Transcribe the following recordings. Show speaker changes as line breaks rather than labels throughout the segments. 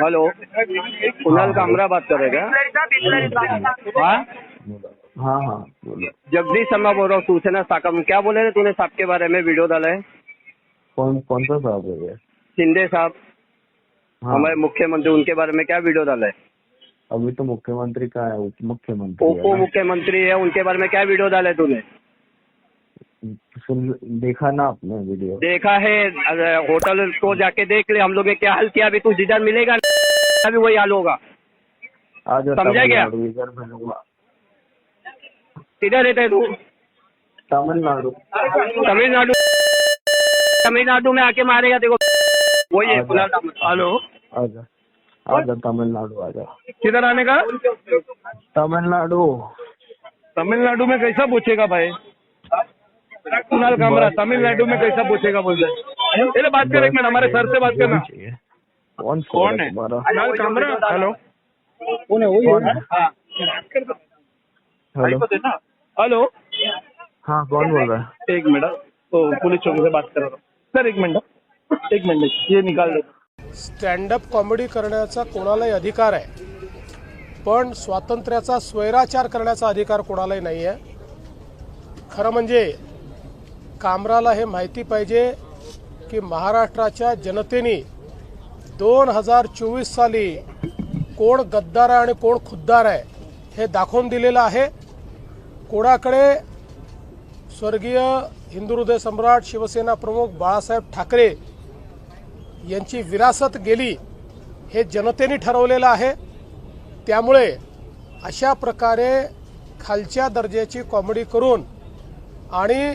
Hello. Kunal कामरा बात कर रहे क्या? हाँ?
हाँ हाँ बोलो।
जगदीश शर्मा बोल रहा हूँ सूचना साकम क्या बोले थे तूने साहब के बारे में? वीडियो डाला है।
कौन कौन सा साहब है ये?
शिंदे साहब।
हाँ।
हमारे मुख्यमंत्री उनके बारे में क्या वीडियो डाला है?
अभी तो मुख्यमंत्री का है उप मुख्यमंत्री
उप
ना।
मुख्यमंत्री है उनके बारे में क्या वीडियो डाला है तूने?
देखा ना आपने वीडियो
देखा है होटल को जाके देख ले हम लोग क्या हाल किया अभी तू जिधर मिलेगा अभी वही हाल होगा। समझा क्या? किधर रहता है तू
तमिलनाडु।
तमिलनाडु तमिलनाडु में आके मारेगा देखो वही है हेलो।
आजा आजा तमिलनाडु आजा
किधर आने का?
तमिलनाडु।
तमिलनाडु में कैसा पूछेगा भाई? कुणाल कामरा तमिलनाडु में कैसा पूछेगा बोलते हैं. चलो बात कर एक मिनट हमारे सर से बात करना.
कौन
कौन
है?
है कुणाल कामरा हेलो
कौन है? हेलो।
हेलो।
हाँ कौन बोल रहा है?
एक मिनट तो पुलिस चौकी से बात कर रहा हूँ। सर एक मिनट एक मिनट ये निकाल दो।
स्टँडअप कॉमेडी करण्याचा कोणालाही अधिकार आहे. पण स्वातंत्र्याचा स्वैराचार करण्याचा अधिकार कोणालाही नाही आहे खरं म्हणजे कामराला हे माहिती पाहिजे की महाराष्ट्राच्या जनतेने दोन हजार चोवीस साली कोण गद्दार आहे आणि कोण खुद्दार आहे हे दाखवून दिलेलं आहे. कोणाकडे स्वर्गीय हिंदू हृदय सम्राट शिवसेना प्रमुख बाळासाहेब ठाकरे यांची विरासत गेली हे जनतेने ठरवलेलं आहे. त्यामुळे अशा प्रकारे खालच्या दर्जाची कॉमेडी करून आणि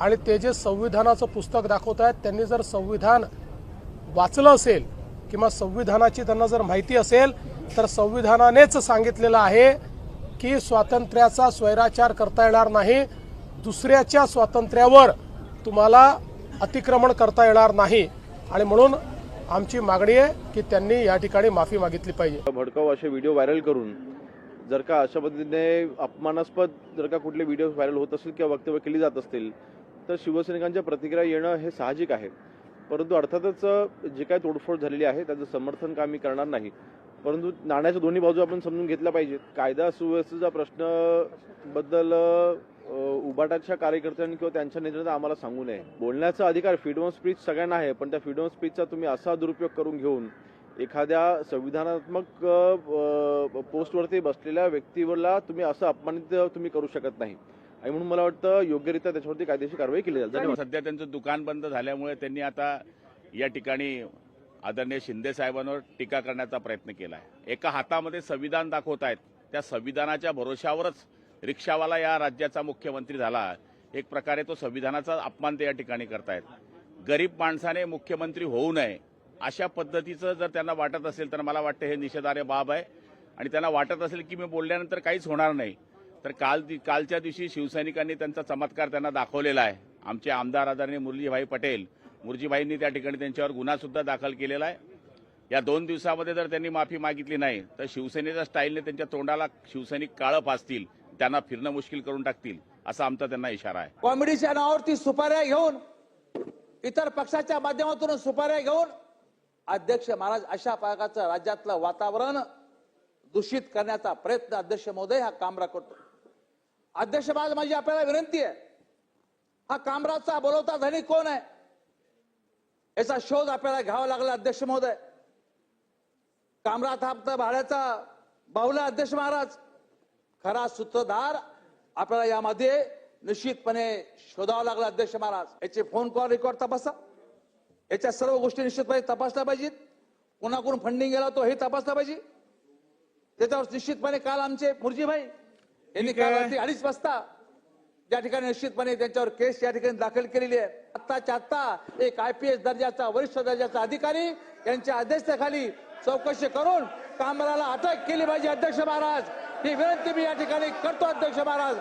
आणि ते जे संविधानाचं पुस्तक दाखवत आहेत त्यांनी जर संविधान वाचलं असेल किंवा संविधानाची त्यांना जर माहिती असेल तर संविधानानेच सांगितलेलं आहे की स्वातंत्र्याचा स्वैराचार करता येणार नाही. दुसऱ्याच्या स्वातंत्र्यावर तुम्हाला अतिक्रमण करता येणार नाही. आणि म्हणून आमची मागणी आहे की त्यांनी या ठिकाणी माफी मागितली पाहिजे.
भडकाऊ असे व्हिडिओ व्हायरल करून जर का अशा पद्धतीने अपमानास्पद जर का कुठले व्हिडिओ व्हायरल होत असतील किंवा वक्तव्य केली जात असतील तर शिवसैनिकांच्या प्रतिक्रिया येणं हे साहजिक आहे. परंतु अर्थातच जे काय तोडफोड झालेली आहे त्याचं समर्थन का आम्ही करणार नाही? परंतु नाण्याच्या दोन्ही बाजू आपण समजून घेतल्या पाहिजेत. कायदा सुव्यवस्थेचा प्रश्नबद्दल उबाटाच्या कार्यकर्त्यांनी किंवा त्यांच्या नेत्यांना आम्हाला सांगू नये. बोलण्याचा अधिकार फ्रीडम ऑफ स्पीच सगळ्यांना आहे पण त्या फ्रीडम ऑफ स्पीचचा तुम्ही असा दुरुपयोग करून घेऊन एखाद्या संविधानात्मक पोस्टवरती बसलेल्या व्यक्तीवरला तुम्ही असं अपमानित तुम्ही करू शकत नाही. आणि म्हणून मला वाटतं योग्यरित्या त्याच्यावरती कायदेशीर कारवाई केली जाईल. धन्यवाद.
सध्या त्यांचं दुकान बंद झाल्यामुळे त्यांनी आता या ठिकाणी आदरणीय शिंदे साहेबांवर टीका करण्याचा प्रयत्न केला आहे एका हातामध्ये संविधान दाखवत आहेत. त्या संविधानाच्या भरोशावरच रिक्षावाला या राज्याचा मुख्यमंत्री झाला. एक प्रकारे तो संविधानाचा अपमान ते या ठिकाणी करतायत. गरीब माणसाने मुख्यमंत्री होऊ नये अशा पद्धतीचं जर त्यांना वाटत असेल तर मला वाटतं हे निषेधार्ह बाब आहे. आणि त्यांना वाटत असेल की मी बोलल्यानंतर काहीच होणार नाही. तर काल कालच्या दिवशी शिवसैनिकांनी त्यांचा चमत्कार त्यांना दाखवलेला आहे. आमचे आमदार आदरणीय मुरलीभाई पटेल मुरजीभाईंनी त्या ठिकाणी त्यांच्यावर गुन्हासुद्धा दाखल केलेला आहे. या दोन दिवसामध्ये जर त्यांनी माफी मागितली नाही तर शिवसेनेच्या स्टाईलने त्यांच्या तोंडाला शिवसैनिक काळं फासतील त्यांना फिरणं मुश्किल करून टाकतील असा आमचा त्यांना इशारा आहे.
कॉमेडीच्या नावावरती सुपाऱ्या घेऊन इतर पक्षाच्या माध्यमातून सुपाऱ्या घेऊन अध्यक्ष महाराज अशा प्रकारचं राज्यातलं वातावरण दूषित करण्याचा प्रयत्न अध्यक्ष महोदय हा कामरा करतो. अध्यक्ष महाराज माझी आपल्याला विनंती आहे. हा कामराजचा बोलवता धनी कोण आहे? याचा शोध आपल्याला घ्यावा लागला अध्यक्ष महोदय. कामराज हा भाड्याचा बाहुला अध्यक्ष महाराज. खरा सूत्रधार आपल्याला यामध्ये निश्चितपणे शोधावा लागला अध्यक्ष महाराज. याचे फोन कॉल रेकॉर्ड तपासा. याच्या सर्व गोष्टी निश्चितपणे तपासल्या पाहिजेत. कोणाकडून फंडिंग गेला तो हे तपासला पाहिजे. त्याच्यावर निश्चितपणे काल आमचे मुरजीभाई यांनी काल रात्री अडीच वाजता ज्या ठिकाणी निश्चितपणे त्यांच्यावर केस या ठिकाणी दाखल केलेली आहे. आत्ताच्या आत्ता एक आय पी एस दर्जाचा वरिष्ठ दर्जाचा अधिकारी यांच्या अध्यक्षतेखाली चौकशी करून कामराला अटक केली पाहिजे अध्यक्ष महाराज. ही विनंती मी या ठिकाणी करतो अध्यक्ष महाराज.